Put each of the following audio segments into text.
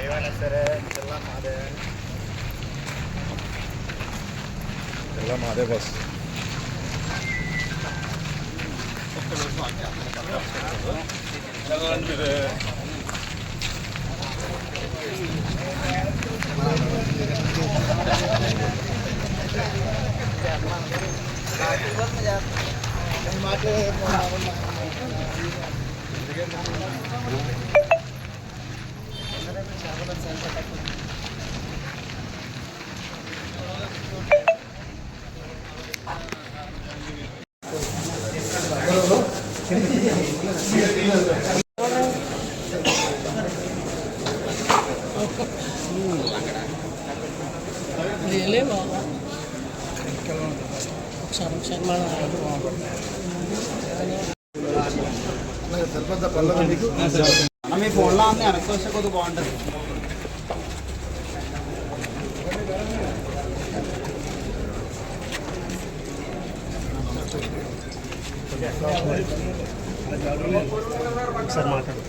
ఏమైనా సరే జిల్లా మాదే ఒకసారి ఒకసారి మన మీ ఫోన్లో ఉంది వెనక్కి వస్తే కొద్దిగా బాగుంటుంది ఒకసారి మాట్లాడు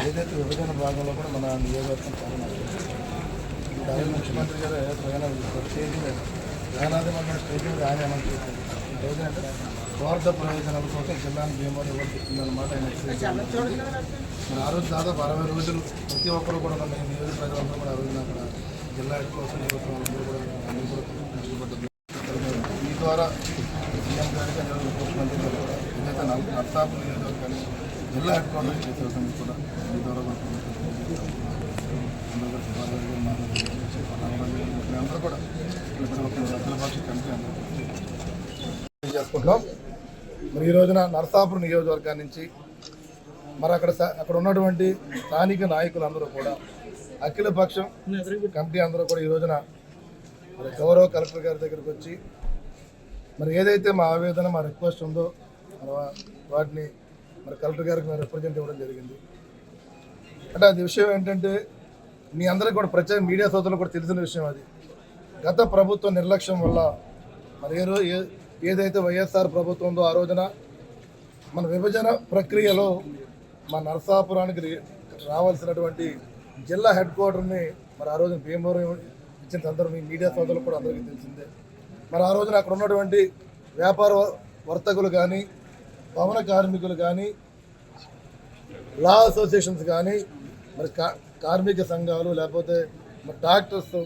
ఏదైతే విభజన భాగంలో కూడా మన నియోజకవర్గం చాలా. దాని ముఖ్యమంత్రి గారు ప్రయాణం స్టేజ్ మీద వేలాది మండలం స్టేజ్ మీద ఆయన ఏమని చెప్పారు ఏంటంటే స్వార్థ ప్రయోజనాల కోసం జిల్లాను భీమవరం ఎవరు చెప్తుందన్నమాట ఆయన ఎక్స్ప్లెయిన్ మన ఆ రోజు దాదాపు అరవై రోజులు ప్రతి ఒక్కరు కూడా మన నియోజక ప్రజలందరూ కూడా ఆ అక్కడ జిల్లా కోసం నియోజకవర్గం కూడా ఈ ద్వారా సీఎం గారికి ముఖ్యమంత్రి గారు కూడా ఏదైతే నల్- నర్సాపు నియోజకవర్గాన్ని జిల్లా హెడ్ క్వార్టర్ చేసే కూడా ఈ ద్వారా కూడా అందరూ కూడా శుభాకాంక్షలు మాట్లాడుతున్నారు. అందరూ కూడా ఇక్కడ ప్రతి ఒక్క అఖిల భాష కమిటీ అందరూ కూడా చేసుకుంటున్నాం. మరి ఈ రోజున నరసాపురం నియోజకవర్గం నుంచి మరి అక్కడ అక్కడ ఉన్నటువంటి స్థానిక నాయకులందరూ కూడా అఖిల పక్షం కమిటీ అందరూ కూడా ఈ రోజున మరి గౌరవ కలెక్టర్ గారి దగ్గరికి వచ్చి మరి ఏదైతే మా ఆవేదన మా రిక్వెస్ట్ ఉందో వాటిని మరి కలెక్టర్ గారికి మేము రిప్రజెంట్ ఇవ్వడం జరిగింది. అంటే అది విషయం ఏంటంటే మీ అందరికీ కూడా ప్రత్యేక మీడియా సోదరులు కూడా తెలిసిన విషయం అది. గత ప్రభుత్వ నిర్లక్ష్యం వల్ల మరి ఏ ఏ ఏదైతే వైఎస్ఆర్ ప్రభుత్వం ఉందో ఆ రోజున మన విభజన ప్రక్రియలో మా నరసాపురానికి రి- రావాల్సినటువంటి జిల్లా హెడ్ క్వార్టర్ని మరి ఆ రోజున భీమవరం ఇచ్చిన సందర్భం ఈ మీడియా సోదరులు కూడా అందరికీ తెలిసిందే. మరి ఆ రోజున అక్కడ ఉన్నటువంటి వ్యాపార వర్తకులు కానీ భవన కార్మికులు కానీ లా అసోసియేషన్స్ కానీ మరి కా కార్మిక సంఘాలు లేకపోతే మరి డాక్టర్స్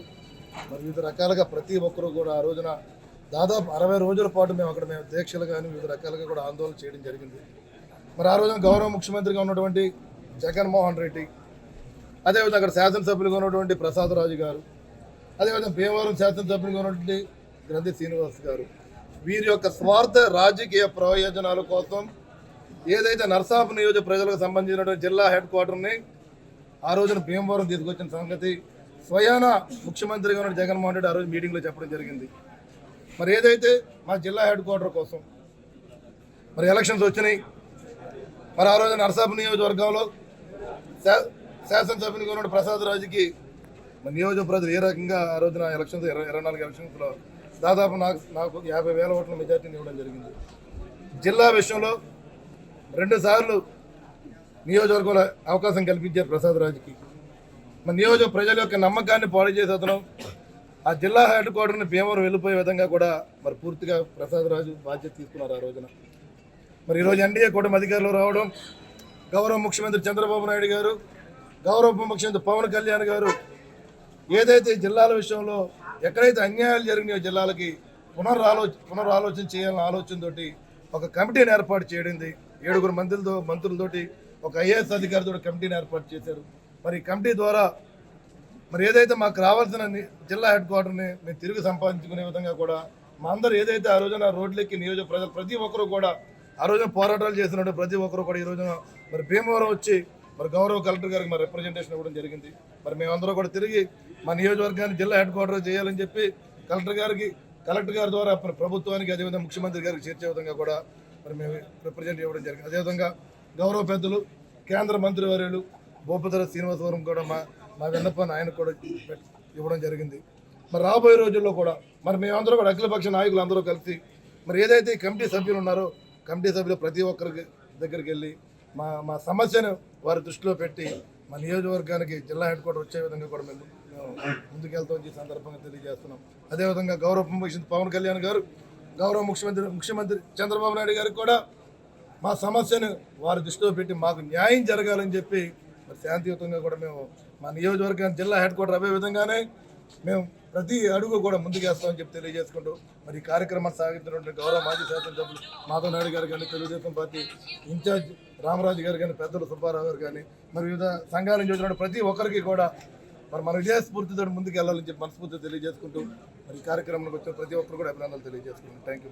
మరి వివిధ రకాలుగా ప్రతి ఒక్కరూ కూడా ఆ రోజున దాదాపు అరవై రోజుల పాటు మేము అక్కడ మేము దీక్షలు కానీ వివిధ రకాలుగా కూడా ఆందోళన చేయడం జరిగింది. మరి ఆ రోజున గౌరవ ముఖ్యమంత్రిగా ఉన్నటువంటి జగన్మోహన్ రెడ్డి అదేవిధంగా అక్కడ శాసనసభ్యులుగా ఉన్నటువంటి ప్రసాదరాజు గారు అదేవిధంగా భీమవరం శాసనసభ్యులుగా ఉన్నటువంటి గ్రంథి శ్రీనివాస్ గారు వీరి యొక్క స్వార్థ రాజకీయ ప్రయోజనాల కోసం ఏదైతే నర్సాపు నియోజక ప్రజలకు సంబంధించినటువంటి జిల్లా హెడ్ క్వార్టర్ని ఆ రోజున భీమవరం తీసుకొచ్చిన సంగతి స్వయాన ముఖ్యమంత్రిగా ఉన్న జగన్మోహన్ రెడ్డి ఆ రోజు మీటింగ్లో చెప్పడం జరిగింది. మరి ఏదైతే మా జిల్లా హెడ్ క్వార్టర్ కోసం మరి ఎలక్షన్స్ వచ్చినాయి. మరి ఆ రోజు నరసాపు నియోజకవర్గంలో శా- శాసనసభ్యునిగా ఉన్న ప్రసాద్ రాజుకి మరి నియోజక ప్రజలు ఏ రకంగా ఆ రోజున ఎలక్షన్స్ ఇరవై ఇరవై నాలుగు ఎలక్షన్స్లో దాదాపు నాకు నాకు యాభై వేల ఓట్ల మెజార్టీని ఇవ్వడం జరిగింది. జిల్లా విషయంలో రెండుసార్లు నియోజకవర్గంలో అవకాశం కల్పించారు ప్రసాద్ రాజుకి. మన నియోజక ప్రజల యొక్క నమ్మకాన్ని పాడు చేసే అతను. ఆ జిల్లా హెడ్ క్వార్టర్ని భీమవరం వెళ్ళిపోయే విధంగా కూడా మరి పూర్తిగా ప్రసాద్ రాజు బాధ్యత తీసుకున్నారు ఆ రోజున. మరి ఈరోజు ఎన్డీఏ కూటమి అధికారులు రావడం గౌరవ ముఖ్యమంత్రి చంద్రబాబు నాయుడు గారు గౌరవ ఉప ముఖ్యమంత్రి పవన్ కళ్యాణ్ గారు ఏదైతే జిల్లాల విషయంలో ఎక్కడైతే అన్యాయాలు జరిగినాయో జిల్లాలకి పునరాలో పునరాలోచన చేయాలన్న ఆలోచనతోటి ఒక కమిటీని ఏర్పాటు చేయడింది. ఏడుగురు మంత్రులతో మంత్రులతోటి ఒక ఐఏఎస్ అధికారితో కమిటీని ఏర్పాటు చేశారు. మరి ఈ కమిటీ ద్వారా మరి ఏదైతే మాకు రావాల్సిన జిల్లా హెడ్ క్వార్టర్ని మేము తిరిగి సంపాదించుకునే విధంగా కూడా మా అందరూ ఏదైతే ఆ రోజున రోడ్లెక్కి నియోజక ప్రజలు ప్రతి ఒక్కరు కూడా ఆ రోజున పోరాటాలు చేసినట్టు ప్రతి ఒక్కరు కూడా ఈ రోజున మరి భీమవరం వచ్చి మరి గౌరవ కలెక్టర్ గారికి మరి రిప్రజెంటేషన్ ఇవ్వడం జరిగింది. మరి మేమందరూ కూడా తిరిగి మా నియోజకవర్గాన్ని జిల్లా హెడ్ క్వార్టర్ చేయాలని చెప్పి కలెక్టర్ గారికి కలెక్టర్ గారి ద్వారా మరి ప్రభుత్వానికి అదేవిధంగా ముఖ్యమంత్రి గారికి చేర్చే విధంగా కూడా మరి మేము రిప్రజెంట్ ఇవ్వడం జరిగింది. అదేవిధంగా గౌరవ పెద్దలు కేంద్ర మంత్రివర్యులు భూపతిర శ్రీనివాసవరం కూడా మా మా విన్నపాన్ని ఆయన కూడా ఇవ్వడం జరిగింది. మరి రాబోయే రోజుల్లో కూడా మరి మేమందరూ కూడా అఖిలపక్ష నాయకులు అందరూ కలిసి మరి ఏదైతే ఈ కమిటీ సభ్యులు ఉన్నారో కమిటీ సభ్యులు ప్రతి ఒక్కరికి దగ్గరికి వెళ్ళి మా మా సమస్యను వారి దృష్టిలో పెట్టి మా నియోజకవర్గానికి జిల్లా హెడ్ క్వార్టర్ వచ్చే విధంగా కూడా మేము ముందుకెళ్తామని ఈ సందర్భంగా తెలియజేస్తున్నాం. అదేవిధంగా గౌరవ ముఖ్యమంత్రి పవన్ కళ్యాణ్ గారు గౌరవ ముఖ్యమంత్రి ముఖ్యమంత్రి చంద్రబాబు నాయుడు గారికి కూడా మా సమస్యను వారి దృష్టిలో పెట్టి మాకు న్యాయం జరగాలని చెప్పి మరి శాంతియుతంగా కూడా మేము మా నియోజకవర్గం జిల్లా హెడ్ క్వార్టర్ అవే విధంగానే మేము ప్రతి అడుగు కూడా ముందుకేస్తామని చెప్పి తెలియజేసుకుంటూ మరి ఈ కార్యక్రమాన్ని సాగించినటువంటి గౌరవ మాజీ శాసనసభ్యులు మాధవ్ నాయుడు గారు కానీ తెలుగుదేశం పార్టీ ఇన్ఛార్జ్ రామరాజు గారు కానీ పెద్దలు సుబ్బారావు గారు కానీ మరి వివిధ సంఘాల నుంచి వచ్చిన ప్రతి ఒక్కరికి కూడా మరి మన విజయ స్ఫూర్తితో ముందుకు వెళ్ళాలని చెప్పి మనస్ఫూర్తిగా తెలియజేసుకుంటూ మరి ఈ కార్యక్రమానికి వచ్చిన ప్రతి ఒక్కరు కూడా అభినందనలు తెలియజేసుకుంటాం థ్యాంక్ యూ